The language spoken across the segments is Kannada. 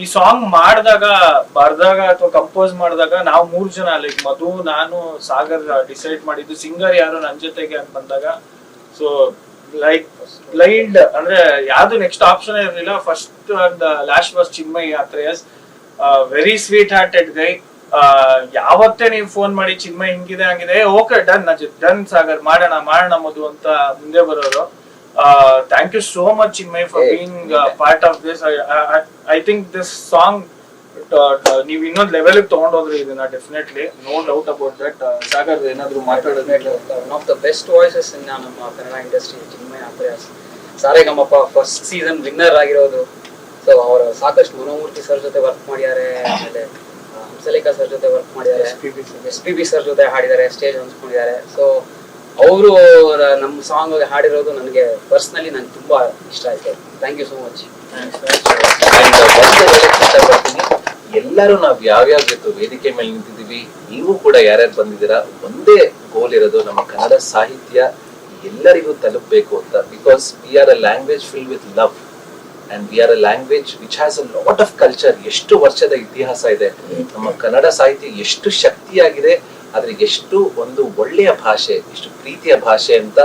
ಈ ಸಾಂಗ್ ಮಾಡಿದಾಗ, ಬರ್ದಾಗ ಅಥವಾ ಕಂಪೋಸ್ ಮಾಡಿದಾಗ ನಾವು ಮೂರ್ ಜನ ಲೈಕ್ ಮಧು, ನಾನು, ಸಾಗರ್ ಡಿಸೈಡ್ ಮಾಡಿದ್ದು ಸಿಂಗರ್ ಯಾರು ನನ್ ಜೊತೆಗೆ ಅಂತ ಬಂದಾಗ ಸೊ ಲೈಕ್ ಬ್ಲೈಂಡ್ ಅಂದ್ರೆ ಯಾವ್ದು ನೆಕ್ಸ್ಟ್ ಆಪ್ಷನ್ ಇರಲಿಲ್ಲ. First and last was Chinmay is very sweet hearted guy ಯಾವತ್ತೇ ನೀವು ಫೋನ್ ಮಾಡಿ ಚಿನ್ಮಯ್ ಹಿಂಗಿದೆ, ಹಂಗಿದೆ ಓಕೆ ಡನ್ ಡನ್ ಸಾಗರ್, ಮಾಡೋಣ ಮಾಡೋಣ ಮಧು ಅಂತ ಮುಂದೆ ಬರೋರು. Thank you so much Chinmay for Hey, being part of this I think this song ನೀವು ಇನ್ನೊಂದು ಲೆವೆಲ್ ತಗೊಂಡೋದ್ರಿ ಇದನ್ನ definitely no doubt about that Sagar ಏನಾದ್ರು ಮಾತಾಡೋದು one of the best voices in ನಮ್ಮ ಕನ್ನಡ ಇಂಡಸ್ಟ್ರಿ ಚಿನ್ಮಯ ಅಭ್ಯಾಸ್ ಸಾರೇಗಮಪ್ಪ ಫಸ್ಟ್ ಸೀಸನ್ ವಿನ್ನರ್ ಆಗಿರೋದು. ಸೊ ಅವರು ಸಾಕಷ್ಟು ಮನೋಮೂರ್ತಿ ಸರ್ ಜೊತೆ ವರ್ಕ್ ಮಾಡಿದ್ದಾರೆ. ಆಮೇಲೆ ಹಂಸಲೇಖಾ ಸರ್ ಜೊತೆ ವರ್ಕ್ ಮಾಡಿದ್ದಾರೆ. ಎಸ್ ಪಿ ಬಿ ಸರ್ ಜೊತೆ ಹಾಡಿದ್ದಾರೆ ಸ್ಟೇಜ್ ಹಂಚ್ಕೊಂಡಿದ್ದಾರೆ ಸೊ ಅವರು ನಮ್ಮ ಸಾಂಗ್ ಹಾಡಿರೋದು ನನಗೆ ಪರ್ಸ್ನಲಿ ನನಗೆ ತುಂಬಾ ಇಷ್ಟ ಆಯ್ತು. ಥ್ಯಾಂಕ್ ಯು ಸೋ ಮಚ್ ಎಲ್ಲರೂ ನಾವ್ ಯಾವ್ಯಾವ ಜೊತೆ ವೇದಿಕೆ ಮೇಲೆ ನಿಂತಿದ್ದೀವಿ, ನೀವು ಕೂಡ ಯಾರ್ಯಾರು ಬಂದಿದ್ದೀರಾ, ಒಂದೇ ಗೋಲ್ ಇರೋದು ನಮ್ಮ ಕನ್ನಡ ಸಾಹಿತ್ಯ ಎಲ್ಲರಿಗೂ ತಲುಪಬೇಕು ಅಂತ. Because we are a language fill with love and we are a language which has a lot of culture ಎಷ್ಟು ವರ್ಷದ ಇತಿಹಾಸ ಇದೆ. ನಮ್ಮ ಕನ್ನಡ ಸಾಹಿತ್ಯ ಎಷ್ಟು ಶಕ್ತಿಯಾಗಿದೆ. ಆದ್ರೆ ಎಷ್ಟು ಒಂದು ಒಳ್ಳೆಯ ಭಾಷೆ, ಎಷ್ಟು ಪ್ರೀತಿಯ ಭಾಷೆ ಅಂತ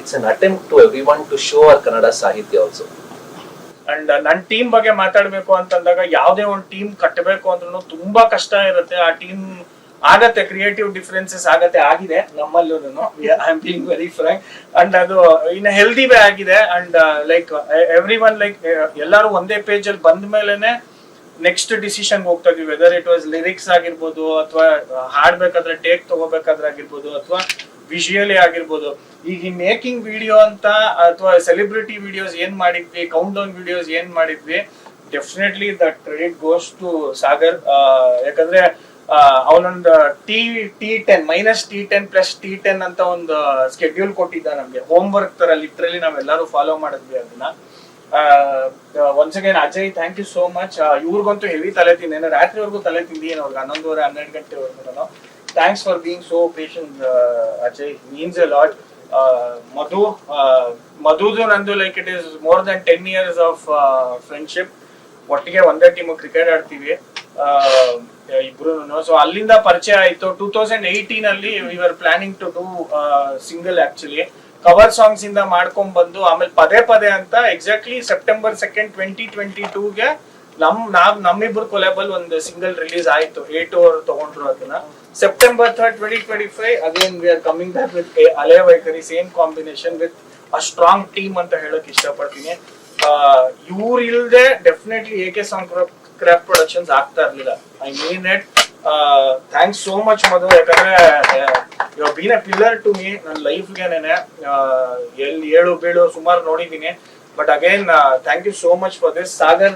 it's an attempt to every one to show our Kannada ಸಾಹಿತ್ಯ ಆಲ್ಸೋ ಅಂಡ್ ನನ್ನ ಟೀಮ್ ಬಗ್ಗೆ ಮಾತಾಡ್ಬೇಕು ಅಂತಂದಾಗ ಯಾವುದೇ ಒಂದು ಟೀಮ್ ಕಟ್ಟಬೇಕು ಅಂದ್ರೂ ತುಂಬಾ ಕಷ್ಟ ಇರುತ್ತೆ. ಆ ಟೀಮ್ ಆಗತ್ತೆ ಕ್ರಿಯೇಟಿವ್ ಡಿಫ್ರೆನ್ಸಸ್ ಆಗತ್ತೆ, ಆಗಿದೆ ನಮ್ಮಲ್ಲೂ I am being very frank and ಅದು ಇನ್ ಹೆಲ್ದಿ ವೇ ಆಗಿದೆ. And like every one like ಎಲ್ಲರೂ ಒಂದೇ ಪೇಜ್ ಅಲ್ಲಿ ಬಂದ ಮೇಲೆನೆ ನೆಕ್ಸ್ಟ್ ಡಿಸಿಷನ್ ಹೋಗ್ತಾ ಇದೀವಿ ವೆದರ್ ಇಟ್ ವಾಸ್ ಲಿರಿಕ್ಸ್ ಆಗಿರ್ಬೋದು ಅಥವಾ ಹಾಡ್ಬೇಕಾದ್ರೆ ಟೇಕ್ ತಗೋಬೇಕಾದ್ರೆ ಆಗಿರ್ಬೋದು ಅಥವಾ ವಿಜುವಲಿ ಆಗಿರ್ಬೋದು. ಈಗ ಈ ಮೇಕಿಂಗ್ ವಿಡಿಯೋ ಅಂತ ಅಥವಾ ಸೆಲೆಬ್ರಿಟಿ ವಿಡಿಯೋಸ್ ಏನ್ ಮಾಡಿದ್ವಿ ಕೌಂಟ್ ಡೌನ್ ವಿಡಿಯೋಸ್ ಏನ್ ಮಾಡಿದ್ವಿ definitely that credit goes to Sagar ಯಾಕಂದ್ರೆ ಅವನೊಂದು T T ten minus T ten plus T ten ಅಂತ ಒಂದು ಸ್ಕೆಡ್ಯೂಲ್ ಕೊಟ್ಟಿದ್ದ ನಮ್ಗೆ. ಹೋಮ್ ವರ್ಕ್ ತರ ಲಿಟ್ರಲಿ ನಾವೆಲ್ಲರೂ ಫಾಲೋ ಮಾಡಿದ್ವಿ ಅದನ್ನ. Once again Ajay thank you so much ಇವ್ರಿಗಂತೂ heavy ತಲೆ ತಿಂದೆ. ರಾತ್ರಿವರೆಗೂ ತಲೆ ತಿಂದೀನಿ ಅವ್ರಿಗೆ. ಹನ್ನೊಂದುವರೆ, ಹನ್ನೆರಡು ಗಂಟೆವರೆಗೂ thanks for being so patience Ajay means a lot Madhu ಮಧುದು ನಂದು like it is more than ten years of friendship ಒಟ್ಟಿಗೆ ಒಂದೇ ಟೀಮ್ ಕ್ರಿಕೆಟ್ ಆಡ್ತೀವಿ. ಇಬ್ರು ಸೊ ಅಲ್ಲಿಂದ ಪರಿಚಯ ಆಯಿತು. ಟೂ ತೌಸಂಡ್ ಏಯ್ಟೀನ್ ಅಲ್ಲಿ are planning to do single actually cover songs ಇಂದ ಮಾಡ್ಕೊಂಡ್ ಬಂದು ಆಮೇಲೆ ಪದೇ ಪದೇ ಅಂತ exactly September second twenty twenty ಟೂಗೆ ನಮ್, ನಾವ್, ನಮ್ಮಿಬ್ರು ಕೊಲೆಬಲ್ ಒಂದು ಸಿಂಗಲ್ ರಿಲೀಸ್ ಆಯ್ತು. ಏಟ್ ಓವರ್ ತಗೊಂಡ್ರು ಅದನ್ನ. September third twenty twenty five again we are coming back with ಅಲೆ ವೈಖರಿ same combination with a strong team ಅಂತ ಹೇಳಕ್ ಇಷ್ಟಪಡ್ತೀನಿ. ಇವ್ರು ಇಲ್ದೆ definitely A K song craft productions ಆಗ್ತಾ ಇರ್ಲಿಲ್ಲ. I mean it thanks so much Madhu ಯಾಕಂದ್ರೆ you been a pillar to me ನನ್ನ ಲೈಫ್ಗೆನೆ ಎಲ್ಲಿ ಏಳು ಬೀಳು ಸುಮಾರು ನೋಡಿದ್ದೀನಿ. But again thank you so much for this Sagar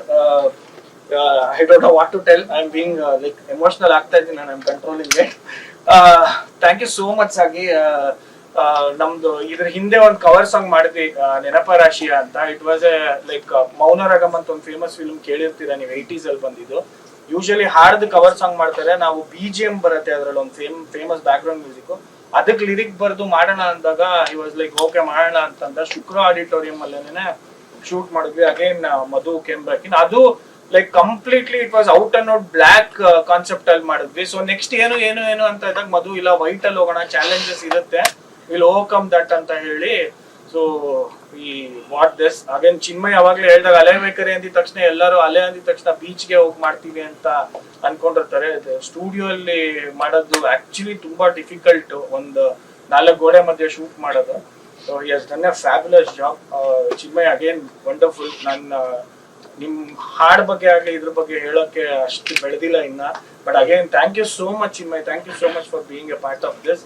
I don't know what to tell I am being like emotional ಆಗ್ತಾ ಇದ್ದೀನಿ ನಾನು controlling thank you so much ಆಗಿ ನಮ್ದು ಇದ್ರ ಹಿಂದೆ ಒಂದು ಕವರ್ ಸಾಂಗ್ ಮಾಡಿದ್ವಿ ನೆನಪ ರಾಶಿಯ ಅಂತ. ಇಟ್ ವಾಸ್ ಎ ಲೈಕ್ ಮೌನ ಮೌನರಾಗಮ್ ಅಂತ ಒಂದು ಫೇಮಸ್ ಫಿಲ್ಮ್ ಕೇಳಿರ್ತೀರಾ ನೀವು ಏಯ್ಟೀಸ್ ಅಲ್ಲಿ ಬಂದಿದ್ದು. ಯೂಶಲಿ ಹಾಡ್ದು ಕವರ್ ಸಾಂಗ್ ಮಾಡ್ತಾರೆ. ನಾವು ಬಿ ಜಿ ಎಂ ಬರುತ್ತೆ ಅದ್ರಲ್ಲಿ ಒಂದು fame famous background music ಅದಕ್ಕೆ ಲಿರಿಕ್ ಬರೆದು ಮಾಡೋಣ ಅಂದಾಗ ಈ ವಾಸ್ ಲೈಕ್ ಓಕೆ ಮಾಡೋಣ ಅಂತಂದ ಶುಕ್ರ ಆಡಿಟೋರಿಯಂ ಅಲ್ಲೇನೆ ಶೂಟ್ ಮಾಡಿದ್ವಿ. ಅಗೇನ್ ಮಧು ಕೆಂಬ್ರಕಿನ್ ಅದು like completely it was out and out black concept ಅಲ್ಲಿ ಮಾಡಿದ್ವಿ. ಸೊ ನೆಕ್ಸ್ಟ್ ಏನು ಏನು ಏನು ಅಂತ ಇದ್ದಾಗ ಮಧು, ಇಲ್ಲ ವೈಟ್ ಅಲ್ಲಿ ಹೋಗೋಣ ಚಾಲೆಂಜಸ್ ಇರುತ್ತೆ. ವಿಲ್ ಓವರ್ಕಮ್ ದಟ್ ಅಂತ ಹೇಳಿ ಸೊ ಈ ವಾಟ್ ದಿಸ್ ಅಗೇನ್ ಚಿನ್ಮಯ್ ಅವಾಗ್ಲೇ ಹೇಳ್ದಾಗ ಅಲೆ ಬೇಕರಿ ಅಂದಿದ ತಕ್ಷಣ ಎಲ್ಲರೂ ಅಲೆ ಅಂದಿದ ತಕ್ಷಣ ಬೀಚ್ಗೆ ಹೋಗಿ ಮಾಡ್ತೀವಿ ಅಂತ ಅನ್ಕೊಂಡಿರ್ತಾರೆ. ಸ್ಟುಡಿಯೋ ಅಲ್ಲಿ ಮಾಡೋದು ಆಕ್ಚುಲಿ ತುಂಬಾ ಡಿಫಿಕಲ್ಟ್ ಒಂದು ನಾಲ್ಕು ಗೋಡೆ ಮಧ್ಯೆ ಶೂಟ್ ಮಾಡೋದು. So has done a fabulous job Chinmay again wonderful ನನ್ನ, ನಿಮ್ ಹಾಡ್ ಬಗ್ಗೆ ಆಗ್ಲಿ, ಇದ್ರ ಬಗ್ಗೆ ಹೇಳೋಕೆ ಅಷ್ಟು ಬೆಳೆದಿಲ್ಲ ಇನ್ನ. But again thank you so much Chinmay. Thank you so much for being a part of this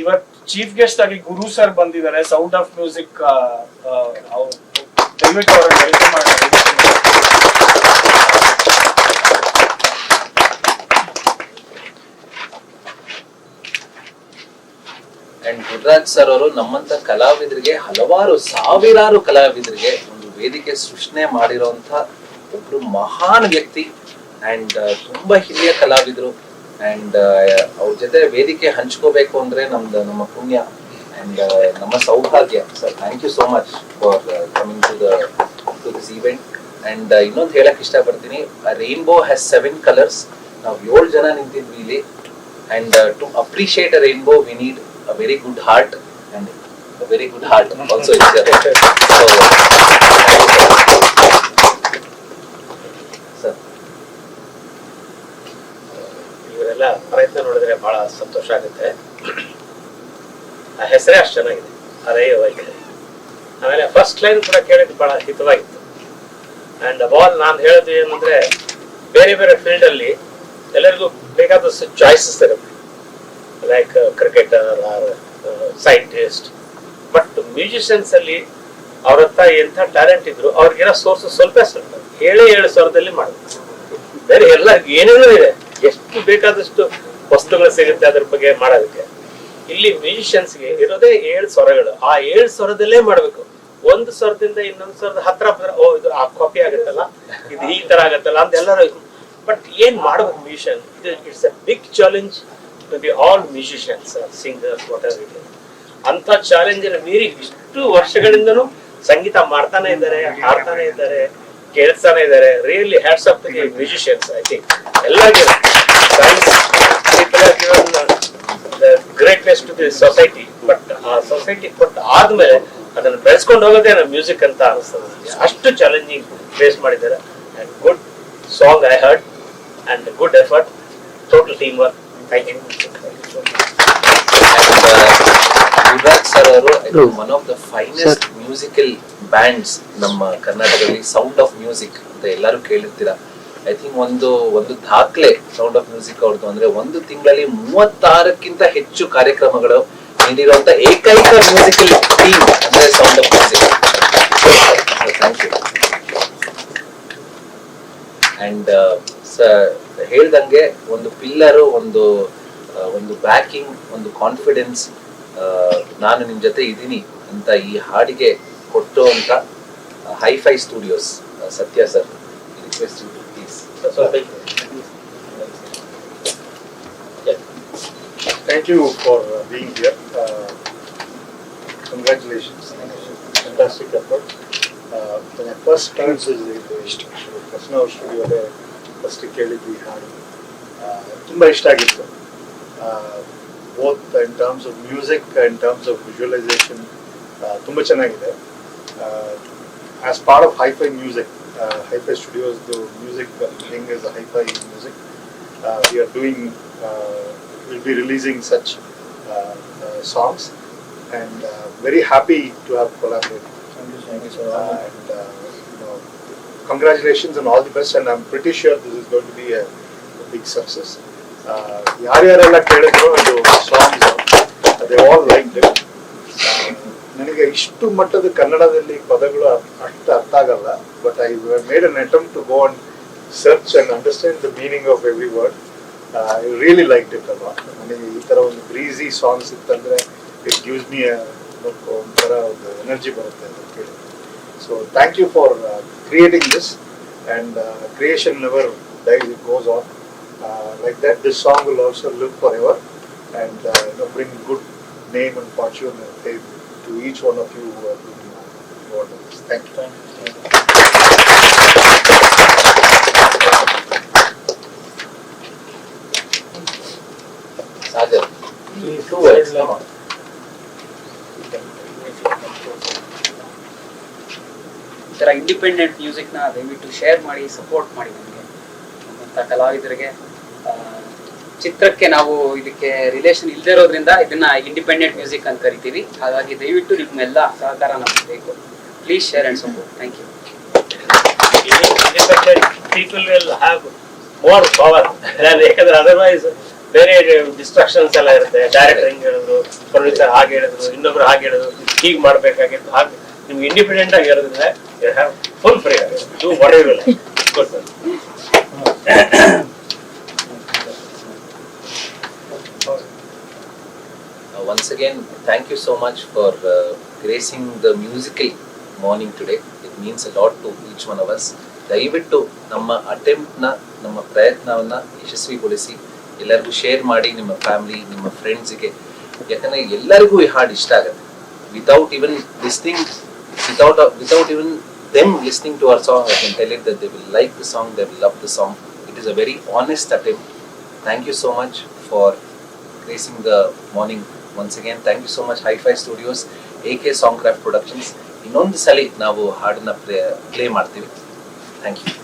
ಇವತ್ ಚೀಫ್ ಗೆಸ್ಟ್ ಆಗಿ ಗುರು ಸರ್ ಬಂದಿದ್ದಾರೆ ಸೌಂಡ್ ಆಫ್ ಮ್ಯೂಸಿಕ್ ದಯವಿಟ್ಟು ಅಂಡ್ ಗುರುರಾಜ್ ಸರ್ ಅವರು ನಮ್ಮಂತ ಕಲಾವಿದರಿಗೆ ಹಲವಾರು, ಸಾವಿರಾರು ಕಲಾವಿದರಿಗೆ ಒಂದು ವೇದಿಕೆ ಸೃಷ್ಟಿ ಮಾಡಿರುವಂತ ಒಬ್ರು ಮಹಾನ್ ವ್ಯಕ್ತಿ. ಅಂಡ್ ತುಂಬಾ ಹಿರಿಯ ಕಲಾವಿದರು. ಅಂಡ್ ಅವ್ರ ಜೊತೆ ವೇದಿಕೆ ಹಂಚ್ಕೋಬೇಕು ಅಂದ್ರೆ ನಮ್ದು ನಮ್ಮ ಪುಣ್ಯ. ಅಂಡ್ ನಮ್ಮ ಸೌಭಾಗ್ಯ. Sir thank you so much for coming to the to this event and ಇನ್ನೊಂದು ಹೇಳಕ್ ಇಷ್ಟಪಡ್ತೀನಿ. ರೈನ್ಬೋ ಹ್ಯಾಸ್ ಸೆವೆನ್ ಕಲರ್ಸ್ ನಾವು ಏಳು ಜನ ನಿಂತಿದ್ವಿ ಇಲ್ಲಿ. And to appreciate a rainbow we need a very good heart and very good heart also sir ಇವರೆಲ್ಲ ಪ್ರಯತ್ನ ನೋಡಿದ್ರೆ ಬಹಳ ಸಂತೋಷ ಆಗುತ್ತೆ. ಆ ಹೆಸರೇ ಅಷ್ಟು ಚೆನ್ನಾಗಿದೆ. ಅದೇ ವೈಖರಿ. ಆಮೇಲೆ ಫಸ್ಟ್ ಲೈನ್ ಕೂಡ ಕೇಳಕ್ಕೆ ಬಹಳ ಹಿತವಾಗಿತ್ತು. ಅಂಡ್ ಬಾಲ್ ನಾನು ಹೇಳೋದು ಏನಂದ್ರೆ ಬೇರೆ ಬೇರೆ ಫೀಲ್ಡ್ ಅಲ್ಲಿ ಎಲ್ಲರಿಗೂ ಬೇಕಾದಷ್ಟು ಚಾಯ್ಸಸ್ ಇರುತ್ತೆ. Like cricketer or scientist but musicians ಅಲ್ಲಿ ಅವ್ರ ಹತ್ರ ಎಂಥ ಟ್ಯಾಲೆಂಟ್ ಇದ್ರು ಅವ್ರಿಗಿರೋ ಸೋರ್ಸಸ್ ಸ್ವಲ್ಪ ಸ್ವಲ್ಪ. ಏಳು ಏಳು ಸಾವಿರದಲ್ಲಿ ಮಾಡಬೇಕು ಬೇರೆ ಎಲ್ಲ ಏನೇನೋ ಇದೆ. ಎಷ್ಟು ಬೇಕಾದಷ್ಟು ವಸ್ತುಗಳು ಸಿಗುತ್ತೆ ಅದ್ರ ಬಗ್ಗೆ ಮಾಡೋದಕ್ಕೆ. ಇಲ್ಲಿ ಮ್ಯೂಸಿಷಿಯನ್ಸ್ಗೆ ಇರೋದೇ ಏಳು ಸ್ವರಗಳು. ಆ ಏಳು ಸ್ವರದಲ್ಲೇ ಮಾಡ್ಬೇಕು. ಒಂದು ಸ್ವರದಿಂದ ಇನ್ನೊಂದು ಸ್ವರದ ಹತ್ರ ಓ, ಇದು ಆ ಕಾಪಿ ಆಗುತ್ತಲ್ಲ, ಇದು ಈ ತರ ಆಗತ್ತಲ್ಲ ಅಂತ ಎಲ್ಲರೂ ಬಟ್ ಏನ್ ಮಾಡ್ಬೇಕು ಮ್ಯೂಸಿಷಿಯನ್ ಇದು it's a big challenge to be all musicians singers whatever it ಅಂತ ಚಾಲೆಂಜ್ ಮೀರಿ ಇಷ್ಟು ವರ್ಷಗಳಿಂದನೂ ಸಂಗೀತ ಮಾಡ್ತಾನೆ ಇದ್ದಾರೆ, ಹಾಡ್ತಾನೆ ಇದ್ದಾರೆ. ಕೇಳಿಸ್ತಾನೆ ಇದ್ದಾರೆ really hats off the musicians I think ಎಲ್ಲ greatness to the society but ಆ ಸೊಸೈಟಿ ಕೊಟ್ಟು ಆದ್ಮೇಲೆ ಅದನ್ನ ಬೆಳೆಸ್ಕೊಂಡು ಹೋಗೋದೇ ನಮ್ಮ ಮ್ಯೂಸಿಕ್ ಅಂತ ಅನಿಸ್ತದೆ. ಅಷ್ಟು ಚಾಲೆಂಜಿಂಗ್ ಫೇಸ್ ಮಾಡಿದ್ದಾರೆ. And good song I heard and good effort total team work thank you sir ಅವರು one of the finest musical bands ನಮ್ಮ ಕರ್ನಾಟಕದಲ್ಲಿ ಸೌಂಡ್ ಆಫ್ ಮ್ಯೂಸಿಕ್ ಅಂತ ಎಲ್ಲರೂ ಕೇಳಿರ್ತೀರಾ? ಐ ಥಿಂಕ್ ಒಂದು ಒಂದು ದಾಖಲೆ ಸೌಂಡ್ ಆಫ್ ಮ್ಯೂಸಿಕ್ ಅವ್ರದ್ದು ಅಂದ್ರೆ ಒಂದು ತಿಂಗಳಲ್ಲಿ ಮೂವತ್ತಾರಕ್ಕಿಂತ ಹೆಚ್ಚು ಕಾರ್ಯಕ್ರಮಗಳು ನೀಡಿರುವಂತ ಏಕೈಕ ಮ್ಯೂಸಿಕಲ್ ಟೀಮ್ ಅಂದ್ರೆ sound of music thank you and ಹೇಳ್ದಂಗೆ ಒಂದು ಪಿಲ್ಲರ್ ಒಂದು ಒಂದು ಬ್ಯಾಕಿಂಗ್ ಒಂದು ಕಾನ್ಫಿಡೆನ್ಸ್ ನಾನು ನಿಮ್ ಜೊತೆ ಇದ್ದೀನಿ. ಅಂತ ಈ ಹಾಡಿಗೆ ಕೊಟ್ಟು ಅಂತ hi fi studios Satya sir request please Thank you for uh, being here. Uh, Congratulations, fantastic effort. Uh, When I first started ಇದು ಇಷ್ಟ ಕೃಷ್ಣ ಅವ್ರ ಸ್ಟುಡಿಯೋದೇ ಫಸ್ಟ್ ಕೇಳಿದ್ವಿ ಈ ಹಾಡು Uh, ತುಂಬ ಇಷ್ಟ ಆಗಿತ್ತು both in terms of music in terms of visualisation ತುಂಬ ಚೆನ್ನಾಗಿದೆ as part of hi fi music hi fi ಸ್ಟುಡಿಯೋಸ್ದು music ಹೆಂಗ್ is hi fi music we are doing will be releasing such uh, uh, songs and uh, very happy to have collaborated. Uh, and uh, you know, congratulations and all the best and I'm pretty sure this is going to be a, a big success. Uh, ಯಾರ್ಯಾರೆಲ್ಲ ಕೇಳಿದ್ರು ಅದು songs they all like it ನನಗೆ ಇಷ್ಟು ಮಟ್ಟದ ಕನ್ನಡದಲ್ಲಿ ಪದಗಳು ಅಷ್ಟು ಅರ್ಥ ಆಗಲ್ಲ but I made an attempt to go and search and understand the meaning of every word I really like it ಅಲ್ವಾ ನನಗೆ ಈ ಥರ ಒಂದು ಬ್ರೀಸಿ ಸಾಂಗ್ಸ್ ಇತ್ತಂದರೆ ಇಟ್ ಗಿವ್ಸ್ ಮಿ ಒಂಥರ ಒಂದು ಎನರ್ಜಿ ಬರುತ್ತೆ ಅಂತ ಕೇಳಿ. So thank you for creating this and creation never dies it goes on like that this song will also live forever and bring good name and fortune fame to each one of you thank you Sagar two words ಈ ಥರ ಇಂಡಿಪೆಂಡೆಂಟ್ ಮ್ಯೂಸಿಕ್ನ ದಯವಿಟ್ಟು ಶೇರ್ ಮಾಡಿ ಸಪೋರ್ಟ್ ಮಾಡಿ ನಮಗೆ. ನಮ್ಮಂಥ ಕಲಾವಿದರಿಗೆ ಆ, ಚಿತ್ರಕ್ಕೆ ನಾವು ಇದಕ್ಕೆ ರಿಲೇಷನ್ ಇಲ್ಲದೆ ಇರೋದ್ರಿಂದ ಇದನ್ನ ಇಂಡಿಪೆಂಡೆಂಟ್ ಮ್ಯೂಸಿಕ್ ಅಂತ ಕರಿತೀವಿ. ಹಾಗಾಗಿ ದಯವಿಟ್ಟು ನಿಮ್ಮೆಲ್ಲ ಸಹಕಾರ ನಮಗೆ ಬೇಕು. Please share and support thank you people will have power ಯಾಕಂದ್ರೆ ಅದರ್ವೈಸ್ ಬೇರೆ ಡಿಸ್ಟ್ರಕ್ಷನ್ಸ್ ಎಲ್ಲ ಇರುತ್ತೆ. ಡೈರೆಕ್ಟರ್ ಹಿಂಗ್ ಹೇಳಿದ್ರು ಪ್ರೊಡ್ಯೂಸರ್ ಹಾಗೆ ಹೇಳಿದ್ರು, ಇನ್ನೊಬ್ರು ಹಾಗೆ ಹೇಳಿದ್ರು, ಹೀಗೆ ಮಾಡ್ಬೇಕಾಗಿತ್ತು. ಹಾಗೆ ನಿಮ್ಗೆ ಇಂಡಿಪೆಂಡೆಂಟ್ ಆಗಿ ಇರೋದ್ರಿಂದ ಯು ಹ್ಯಾವ್ ಫುಲ್ ಫ್ರೀ ಆಗಿದೆ what you once again, thank you so much for uh, gracing the musical morning today. It means a lot to each one of us. ದಯವಿಟ್ಟು ನಮ್ಮ ಅಟೆಂಪ್ಟ್ನ ನಮ್ಮ ಪ್ರಯತ್ನವನ್ನ ಯಶಸ್ವಿಗೊಳಿಸಿ ಎಲ್ಲರಿಗೂ ಶೇರ್ ಮಾಡಿ ನಿಮ್ಮ ಫ್ಯಾಮಿಲಿ ನಿಮ್ಮ ಫ್ರೆಂಡ್ಸಿಗೆ ಯಾಕಂದ್ರೆ ಎಲ್ಲರಿಗೂ ಈ ಹಾಡು ಇಷ್ಟ ಆಗುತ್ತೆ without even listening without without even them listening to our song, I can tell it that they will like the song, they will love the song. It is a very honest attempt. Thank you so much for gracing the again thank you so much so much, A K Studios, AK productions. ಇನ್ನೊಂದು ಸಲ ನಾವು ಹಾಡನ್ನ ಪ್ಲೇ ಪ್ಲೇ ಮಾಡ್ತೀವಿ ಥ್ಯಾಂಕ್ ಯು